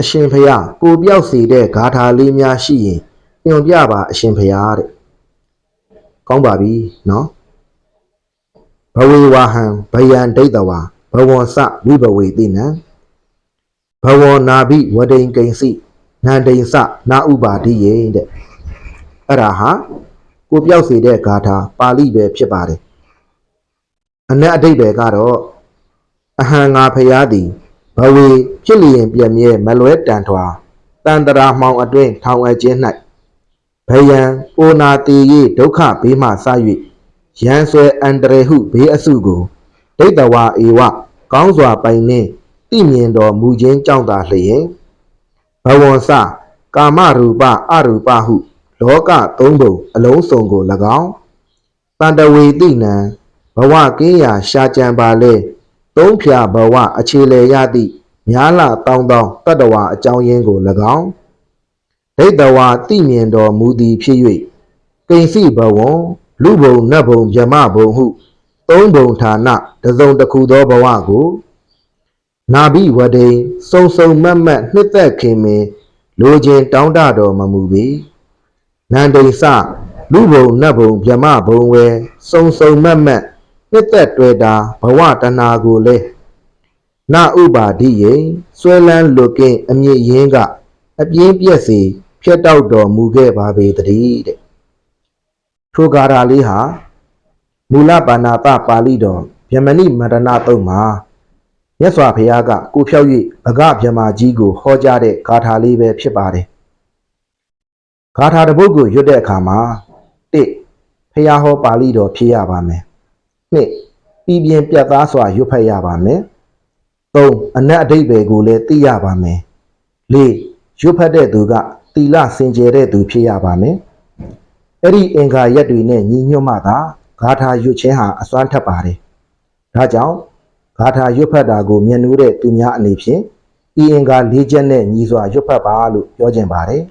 အရှင်ဖျားကိုပြောက်စီတဲ့ဂါထာလေးများရှိရင်ညွန်ပြပါအရှင်ဖျားတဲ့ကောင်းပါပြီနော်ဘဝေဝဟံဗယံဒိဋ္ဌဝါဘဝံစဝိဘဝေတိနံဘဝနာဘိဝဒိန်ကိဉ္စီနန္ဒိဉ္စနာဥပါတိယေတဲ့အဲ့ဒါဟာကိုပြောက်စီတဲ့ဂါထာပါဠိပဲဖြစ်ပါတယ်အနက်အဓိပ္ပာယ်ကတော့အဟံငါဖျားသည် ဘဝေဖြစ်လျင်ပြည့်မြဲမလွဲတန်ထွာတန်တရာမှောင်အတွင်းထောင်အပ်ခြင်း၌ဘယံအိုနာတေယေဒုက္ခဘေးမှစ၍ရန်ဆွဲအန္တရေဟုဘေးအစုကိုဒိဋ္ဌဝါဧဝကောင်းစွာပိုင်နှင့်သိမြင်တော်မူခြင်းကြောင့်သာလျင်ဘဝံစကာမရူပအရူပဟု လောကသုံးပုံအလုံးစုံကို၎င်းတန်တဝေတိနံဘဝကင်းရာရှာကြံပါလေ သုံးဖြာဘဝအခြေလေရသည့်များလာတောင်းတောင်းတတ္တဝါအကြောင်းရင်းကို၎င်းဒိဋ္ဌဝါသိမြင်တော်မူသည်ဖြစ်၍ကိဉ္စီဘဝံလူဘုံနတ်ဘုံဗြဟ္မဘုံဟုသုံးဘုံဌာနတစ်စုံတစ်ခုသောဘဝကိုနာဘိဝဒိန်စုံစုံမတ်မတ်နှစ်သက်ခင်မင်လိုခြင်းတောင်းတတော်မမူပေနန္ဒိစလူဘုံနတ်ဘုံဗြဟ္မဘုံဝဲစုံစုံမတ်မတ် နှစ်သက်တွေ့တာဘဝတဏှာကိုလေနာဥပါဒိယေဆွဲလန်းလွတ်ကင်းအမြင့်ရင်းကအပြင်းပြက်စီဖြတ်တောက်တော်မူခဲ့ပါပေတည်းတဲ့ထိုကာရာလေးဟာမူလပါဏာတပါဠိတော်ဗျမဏိမန္တနာတုံးမှာမြတ်စွာဘုရားကကိုဖြောက်၍ဗကဗြဟ္မာကြီးကိုဟောကြားတဲ့ဂါထာလေးပဲဖြစ်ပါတယ်ဂါထာတစ်ပုဒ်ကိုရွတ်တဲ့အခါမှာ1ဖះဟောပါဠိတော်ဖြစ်ရပါမယ် 2ပြည်ပြင်းပြတ်သားစွာရွတ်ဖတ်ရပါမယ်3အနက်အဓိပ္ပာယ်ကိုလည်းသိရပါမယ်4ရွတ်ဖတ်တဲ့သူကတီလစင်ကြယ်တဲ့သူဖြစ်ရပါမယ်အဲ့ဒီအင်္ဂါရက်တွေနဲ့ညီညွတ်မှသာဂါထာရွတ်ခြင်းဟာအစွမ်းထက်ပါတယ်ဒါကြောင့်ဂါထာရွတ်ဖတ်တာကိုမျက်နှိုးတဲ့သူများအနေဖြင့်ဤအင်္ဂါ၄ချက်နဲ့ညီစွာရွတ်ဖတ်ပါလို့ပြောခြင်းပါတယ်